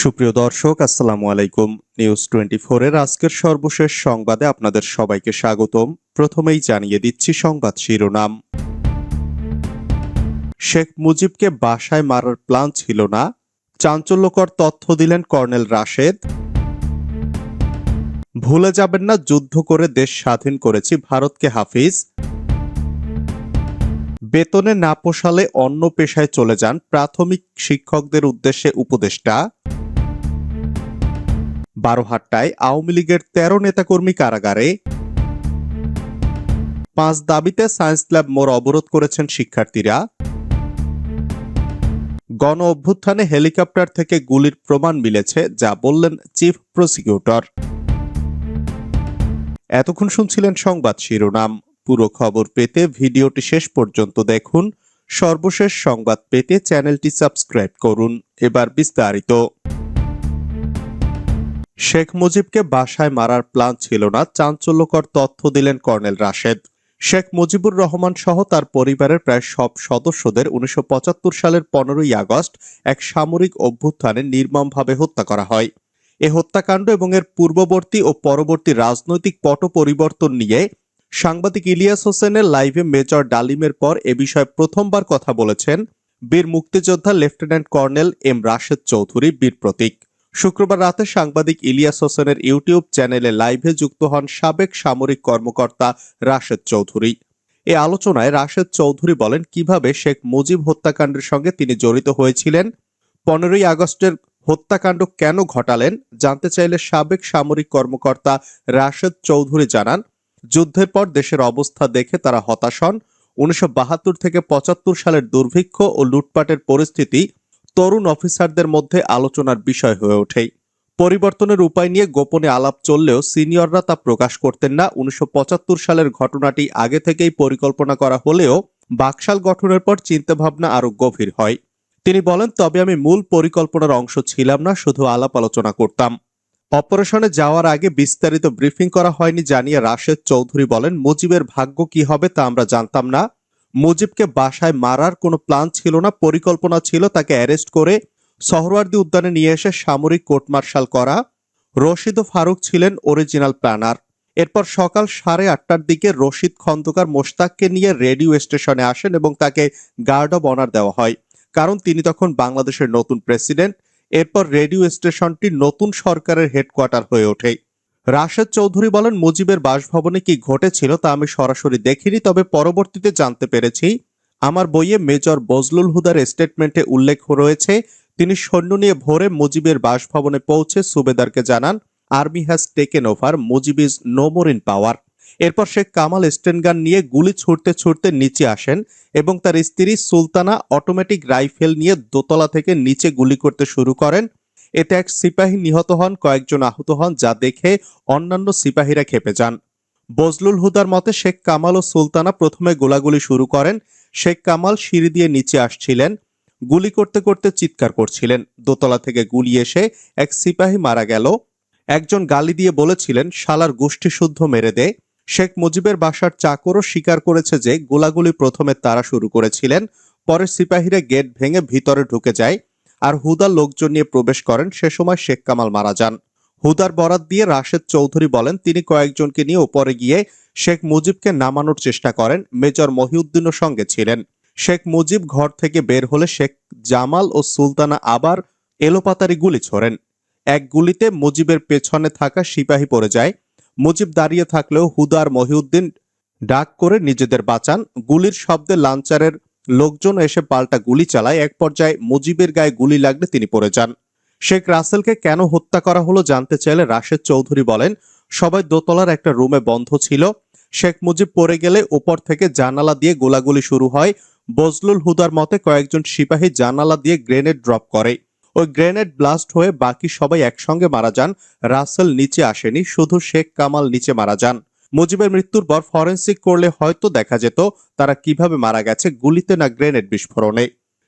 সুপ্রিয় দর্শক, আসসালামু আলাইকুম। নিউজ টোয়েন্টি এর আজকের সর্বশেষ সংবাদে আপনাদের সবাইকে স্বাগতম। প্রথমেই জানিয়ে দিচ্ছি সংবাদ শিরোনাম। শেখ মুজিবকে বাসায় মারার প্ল্যান ছিল না। চাঞ্চল্যকর তথ্য দিলেন কর্নেল রাশেদ। ভুলে যাবেন না, যুদ্ধ করে দেশ স্বাধীন করেছি, ভারতকে হাফিজ। বেতনে না পোষালে অন্য পেশায় চলে যান প্রাথমিক শিক্ষকদের উদ্দেশ্যে উপদেষ্টা। বারোহাট্টায় আওয়ামী লীগের তেরো নেতাকর্মী কারাগারে পাঁচ দাবিতে সায়েন্স ল্যাব মোড় অবরোধ করেছেন শিক্ষার্থীরা। গণ অভ্যুত্থানে হেলিকপ্টার থেকে গুলির প্রমাণ মিলেছে, যা বললেন চিফ প্রসিকিউটর। এতক্ষণ শুনছিলেন সংবাদ শিরোনাম। পুরো খবর পেতে ভিডিওটি শেষ পর্যন্ত দেখুন। সর্বশেষ সংবাদ পেতে চ্যানেলটি সাবস্ক্রাইব করুন। এবার বিস্তারিত। শেখ মুজিবকে বাসায় মারার প্ল্যান ছিল না, চাঞ্চল্যকর তথ্য দিলেন কর্নেল রাশেদ। শেখ মুজিবুর রহমান সহ তার পরিবারের প্রায় সব সদস্যদের উনিশশো পঁচাত্তর সালের পনেরোই আগস্ট এক সামরিক অভ্যুত্থানে নির্মমভাবে হত্যা করা হয়। এ হত্যাকাণ্ড এবং এর পূর্ববর্তী ও পরবর্তী রাজনৈতিক পট পরিবর্তন নিয়ে সাংবাদিক ইলিয়াস হোসেনের লাইভে মেজর ডালিমের পর এ বিষয়ে প্রথমবার কথা বলেছেন বীর মুক্তিযোদ্ধা lieutenant colonel M Rashed Chowdhury, বীর প্রতীক। শুক্রবার রাতে সাংবাদিক ইলিয়াস হোসেনের ইউটিউব চ্যানেলে লাইভে যুক্ত হন সাবেক সামরিক কর্মকর্তা রাশেদ চৌধুরী। এ আলোচনায় রাশেদ চৌধুরী বলেন, কীভাবে শেখ মুজিব হত্যাকাণ্ডের সঙ্গে তিনি জড়িত হয়েছিলেন? পনেরোই আগস্টের হত্যাকাণ্ড কেন ঘটালেন? জানতে চাইলে সাবেক সামরিক কর্মকর্তা রাশেদ চৌধুরী জানান, যুদ্ধের পর দেশের অবস্থা দেখে তারা হতাশ হন। উনিশশো বাহাত্তর থেকে পঁচাত্তর সালের দুর্ভিক্ষ ও লুটপাটের পরিস্থিতি তরুণ অফিসারদের মধ্যে আলোচনার বিষয় হয়ে ওঠে। পরিবর্তনের উপায় নিয়ে গোপনে আলাপ চললেও সিনিয়ররা তা প্রকাশ করতেন না। উনিশশো পঁচাত্তর সালের ঘটনাটি আগে থেকেই পরিকল্পনা করা হলেও বাকশাল গঠনের পর চিন্তাভাবনা আরও গভীর হয়। তিনি বলেন, তবে আমি মূল পরিকল্পনার অংশ ছিলাম না, শুধু আলাপ আলোচনা করতাম। অপারেশনে যাওয়ার আগে বিস্তারিত ব্রিফিং করা হয়নি জানিয়ে রাশেদ চৌধুরী বলেন, মুজিবের ভাগ্য কি হবে তা আমরা জানতাম না। মুজিবকে বাসায় মারার কোনো প্ল্যান ছিল না, পরিকল্পনা ছিল তাকে অ্যারেস্ট করে সহরওয়ার্দী উদ্যানে নিয়ে এসে সামরিক কোর্ট মার্শাল করা। রশিদ ও ফারুক ছিলেন অরিজিনাল প্ল্যানার এরপর সকাল সাড়ে আটটার দিকে রশিদ খন্দকার মোশতাককে নিয়ে রেডিও স্টেশনে আসেন এবং তাকে গার্ড অব অনার দেওয়া হয়। কারণ তিনি তখন বাংলাদেশের নতুন প্রেসিডেন্ট। এরপর রেডিও স্টেশনটি নতুন সরকারের হেডকোয়ার্টার হয়ে ওঠে। রাশেদ চৌধুরী বলেন, মুজিবের বাসভবনে কি ঘটেছিল তা আমি সরাসরি দেখিনি, তবে পরবর্তীতে জানতে পেরেছি। আমার বইয়ে মেজর বজলুল হুদার স্টেটমেন্টে উল্লেখ রয়েছে, তিনি সৈন্য নিয়ে ভোরে মুজিবের বাসভবনে পৌঁছে সুবেদারকে জানান army has taken over Mujib is no more in power এরপর শেখ কামাল স্টেনগান নিয়ে গুলি ছুটতে ছুটতে নিচে আসেন এবং তার স্ত্রী সুলতানা অটোমেটিক রাইফেল নিয়ে দোতলা থেকে নিচে গুলি করতে শুরু করেন। এতে এক সিপাহী নিহত হন, কয়েকজন আহত হন, যা দেখে অন্যান্য সিপাহীরা খেপে যান। বজলুল হুদার মতে, শেখ কামাল ও সুলতানা প্রথমে গোলাগুলি শুরু করেন। শেখ কামাল সিঁড়ি দিয়ে নিচে আসছিলেন, গুলি করতে করতে চিৎকার করছিলেন। দোতলা থেকে গুলি এসে এক সিপাহী মারা গেল। একজন গালি দিয়ে বলেছিলেন, শালার গোষ্ঠী শুদ্ধ মেরে দে। শেখ মুজিবের বাসার চাকরও স্বীকার করেছে যে, গোলাগুলি প্রথমে তারা শুরু করেছিলেন, পরে সিপাহীরা গেট ভেঙে ভিতরে ঢুকে যায়। আর হুদা লোকজন নিয়ে প্রবেশ করেন। সে সময় শেখ কামাল মারা যান। হুদার বরাত দিয়ে রাশেদ চৌধুরী বলেন, তিনি কয়েকজনকে নিয়ে ওপরে গিয়ে শেখ মুজিবকে নামানোর চেষ্টা করেন। মেজর মহিউদ্দিনও সঙ্গে ছিলেন। শেখ মুজিব ঘর থেকে বের হলে শেখ জামাল ও সুলতানা আবার এলোপাতারি গুলি ছোড়েন। এক গুলিতে মুজিবের পেছনে থাকা সিপাহী পড়ে যায়। মুজিব দাঁড়িয়ে থাকলেও হুদা আর মহিউদ্দিন ডাক করে নিজেদের বাঁচান। গুলির শব্দে লাঞ্চারের লোকজন এসে পাল্টা গুলি চালায়। এক পর্যায়ে মুজিবের গায়ে গুলি লাগলে তিনি পড়ে যান। শেখ রাসেলকে কেন হত্যা করা হলো জানতে চাইলে রাশেদ চৌধুরী বলেন, সবাই দোতলার একটা রুমে বন্ধ ছিল। শেখ মুজিব পড়ে গেলে উপর থেকে জানালা দিয়ে গোলাগুলি শুরু হয়। বজলুল হুদার মতে কয়েকজন সিপাহী জানালা দিয়ে গ্রেনেড ড্রপ করে। ওই গ্রেনেড ব্লাস্ট হয়ে বাকি সবাই একসঙ্গে মারা যান। রাসেল নিচে আসেনি, শুধু শেখ কামাল নিচে মারা যান। মুজিবের মৃত্যুর পর ফরেন্সিক করলে হয়তো দেখা যেত তারা কীভাবে মারা গেছে গুলিতে না গ্রেনেড বিস্ফোরণে।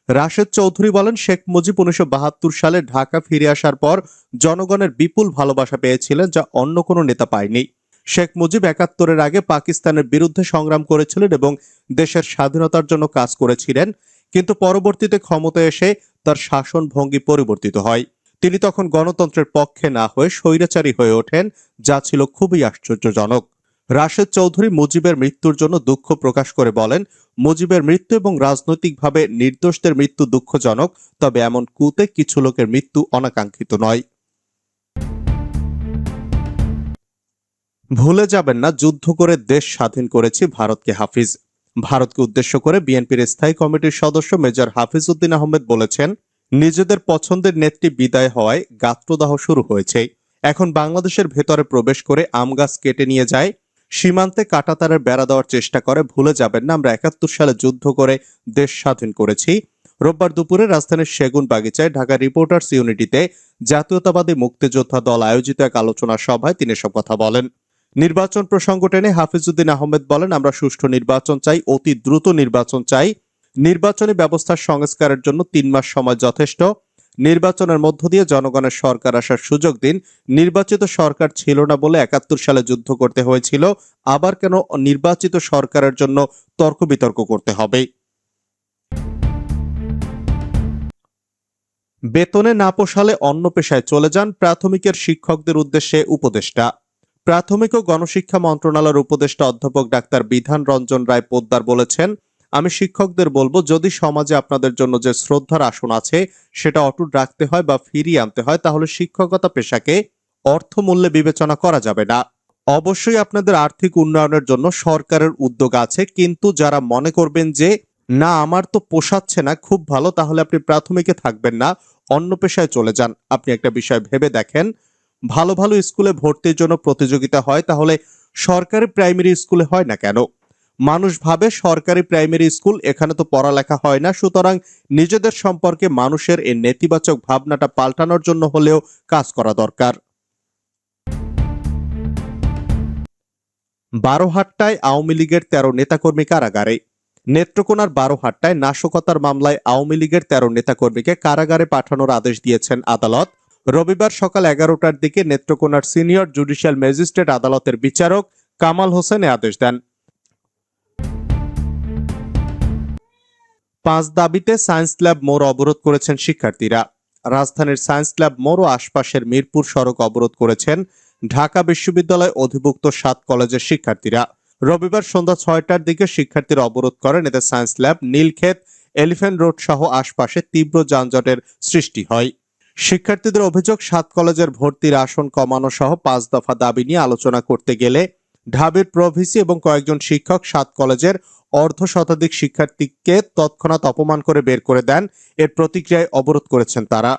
রাশেদ চৌধুরী বলেন, শেখ মুজিব উনিশশো বাহাত্তর সালে ঢাকা ফিরে আসার পর জনগণের বিপুল ভালোবাসা পেয়েছিলেন যা অন্য কোনো নেতা পায়নি। শেখ মুজিব একাত্তরের আগে পাকিস্তানের বিরুদ্ধে সংগ্রাম করেছিলেন এবং দেশের স্বাধীনতার জন্য কাজ করেছিলেন, কিন্তু পরবর্তীতে ক্ষমতায় এসে তার শাসন ভঙ্গি পরিবর্তিত হয়। তিনি তখন গণতন্ত্রের পক্ষে না হয়ে স্বৈরাচারী হয়ে ওঠেন, যা ছিল খুবই আশ্চর্যজনক। রাশেদ চৌধুরী মুজিবের মৃত্যুর জন্য দুঃখ প্রকাশ করে বলেন, মুজিবের মৃত্যু এবং রাজনৈতিকভাবে নির্দোষদের মৃত্যু দুঃখজনক, তবে এমন কুতে কিছু লোকের মৃত্যু অনাকাঙ্ক্ষিত নয়। ভুলে যাবেন না, যুদ্ধ করে দেশ স্বাধীন করেছি ভারতকে হাফিজ। ভারতকে উদ্দেশ্য করে বিএনপির স্থায়ী কমিটির সদস্য মেজর হাফিজ উদ্দিন আহমেদ বলেছেন, নিজেদের পছন্দের নেত্রী বিদায় হওয়ায় গাত্রদাহ শুরু হয়েছে। এখন বাংলাদেশের ভেতরে প্রবেশ করে আম গাছ কেটে নিয়ে যায় সীমান্তে কাটাতারের বেড়া দেওয়ার চেষ্টা করে, ভুলে যাবেন না, আমরা একাত্তর সালে যুদ্ধ করে দেশ স্বাধীন করেছি। রোববার দুপুরে রাজধানীর সেগুন বাগিচায় ঢাকা রিপোর্টার্স ইউনিটিতে জাতীয়তাবাদী মুক্তিযোদ্ধা দল আয়োজিত এক আলোচনা সভায় তিনি সব কথা বলেন। নির্বাচন প্রসঙ্গ টেনে হাফিজউদ্দিন আহমেদ বলেন, আমরা সুষ্ঠু নির্বাচন চাই, অতি দ্রুত নির্বাচন চাই। নির্বাচনী ব্যবস্থার সংস্কারের জন্য তিন মাস সময় যথেষ্ট। নির্বাচনের মধ্য দিয়ে জনগণের সরকার আসার সুযোগ দিন। নির্বাচিত সরকার ছিল না বলে একাত্তর সালে যুদ্ধ করতে হয়েছিল। আবার কেন নির্বাচিত সরকারের জন্য তর্ক বিতর্ক করতে হবে? বেতনে না পোষালে অন্য পেশায় চলে যান প্রাথমিকের শিক্ষকদের উদ্দেশ্যে উপদেষ্টা। প্রাথমিক ও গণশিক্ষা মন্ত্রণালয়ের উপদেষ্টা অধ্যাপক ডাক্তার বিধান রঞ্জন রায় পোদ্দার বলেছেন আমি শিক্ষকদের বলব, যদি সমাজে আপনাদের জন্য যে শ্রদ্ধার আসন আছে, সেটা অটুট রাখতে হয় বা ফিরিয়ে আনতে হয়, তাহলে শিক্ষকতা পেশাকে অর্থমূল্যে বিবেচনা করা যাবে না। অবশ্যই আপনাদের আর্থিক উন্নয়নের জন্য সরকারের উদ্যোগ আছে, কিন্তু যারা মনে করবেন যে, না, আমার তো পোষাচ্ছে না, খুব ভালো, তাহলে আপনি প্রাথমিকে থাকবেন না, অন্য পেশায় চলে যান। আপনি একটা বিষয় ভেবে দেখেন, ভালো ভালো স্কুলে ভর্তির জন্য প্রতিযোগিতা হয়, তাহলে সরকারি প্রাইমারি স্কুলে হয় না কেন? মানুষ ভাবে সরকারি প্রাইমারি স্কুল এখানে তো পড়ালেখা হয় না। সুতরাং নিজেদের সম্পর্কে মানুষের এই নেতিবাচক ভাবনাটা পাল্টানোর জন্য হলেও কাজ করা দরকার। বারোহাট্টায় আওয়ামী লীগের তেরো নেতাকর্মী কারাগারে। নেত্রকোনার বারোহাট্টায় নাশকতার মামলায় আওয়ামী লীগের তেরো নেতাকর্মীকে কারাগারে পাঠানোর আদেশ দিয়েছেন আদালত। রবিবার সকাল এগারোটার দিকে নেত্রকোনার সিনিয়র জুডিশিয়াল ম্যাজিস্ট্রেট আদালতের বিচারক কামাল হোসেন আদেশ দেন। পাঁচ দাবিতে সায়েন্স ল্যাব মোড় অবরোধ করেছেন শিক্ষার্থীরা। রাজধানীর সায়েন্স ল্যাব মোড় ও আশপাশের মিরপুর সড়ক অবরোধ করেছেন ঢাকা বিশ্ববিদ্যালয় অধিভুক্ত সাত কলেজের শিক্ষার্থীরা। রবিবার সন্ধ্যা ছয়টার দিকে শিক্ষার্থীরা অবরোধ করেন। এতে science lab, Nilkhet, Elephant Road সহ আশপাশে তীব্র যানজটের সৃষ্টি হয়। শিক্ষার্থীদের অভিযোগ, সাত কলেজের ভর্তির আসন কমানো সহ পাঁচ দফা দাবি নিয়ে আলোচনা করতে গেলে ঢাবির প্রভিসি এবং কয়েকজন শিক্ষক সাত কলেজের অর্ধ শতাধিক শিক্ষার্থীকে তৎক্ষণাৎ অপমান করে বের করে দেন। এর প্রতিক্রিয়ায় অবরোধ করেছেন তারা।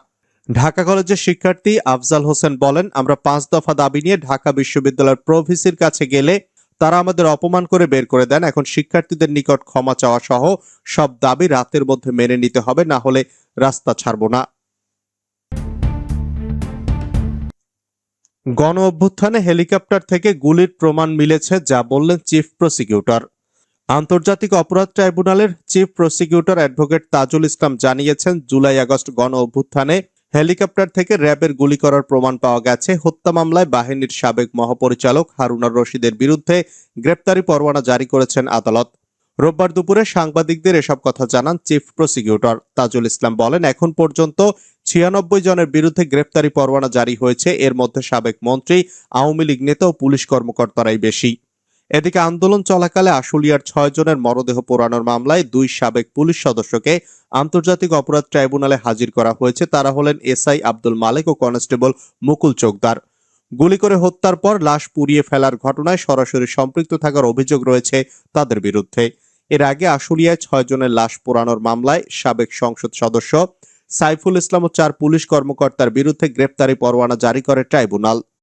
ঢাকা কলেজের শিক্ষার্থী আফজাল হোসেন বলেন, আমরা পাঁচ দফা দাবি নিয়ে ঢাকা বিশ্ববিদ্যালয়ের প্রভিসির কাছে গেলে তারা আমাদের অপমান করে বের করে দেন। এখন শিক্ষার্থীদের নিকট ক্ষমা চাওয়া সহ সব দাবি রাতের মধ্যে মেনে নিতে হবে, না হলে রাস্তা ছাড়ব না। গণ অভ্যুত্থানে হেলিকপ্টার থেকে গুলির প্রমাণ মিলেছে, যা বললেন চিফ প্রসিকিউটর। আন্তর্জাতিক অপরাধ ট্রাইব্যুনালের chief prosecutor advocate Tajul Islam জানিয়েছেন, জুলাই আগস্ট গণ অভ্যুত্থানে হেলিকপ্টার থেকে র্যাবের গুলি করার প্রমাণ পাওয়া গেছে। হত্যা মামলায় বাহিনীর সাবেক মহাপরিচালক হারুনার রশিদের বিরুদ্ধে গ্রেপ্তারি পরোয়ানা জারি করেছেন আদালত। রোববার দুপুরে সাংবাদিকদের এসব কথা জানান চিফ প্রসিকিউটর তাজুল ইসলাম বলেন, এখন পর্যন্ত ছিয়ানব্বই জনের বিরুদ্ধে গ্রেপ্তারি পরোয়ানা জারি হয়েছে। এর মধ্যে সাবেক মন্ত্রী, আওয়ামী লীগ নেতা ও পুলিশ কর্মকর্তারাই বেশি। এদিকে আন্দোলন চলাকালে আশুলিয়ার ছয় জনের মরদেহ পোড়ানোর মামলায় দুই সাবেক পুলিশ সদস্যকে আন্তর্জাতিক অপরাধ ট্রাইব্যুনালে হাজির করা হয়েছে। তারা হলেন এসআই আব্দুল মালিক ও কনস্টেবল মুকুল চোকদার। গুলি করে হত্যার পর লাশ পুড়িয়ে ফেলার ঘটনায় সরাসরি সম্পৃক্ত থাকার অভিযোগ রয়েছে তাদের বিরুদ্ধে। এর আগে আশুলিয়ায় ছয় জনের লাশ পোড়ানোর মামলায় সাবেক সংসদ সদস্য সাইফুল ইসলাম ও চার পুলিশ কর্মকর্তার বিরুদ্ধে গ্রেপ্তারি পরোয়ানা জারি করে ট্রাইব্যুনাল।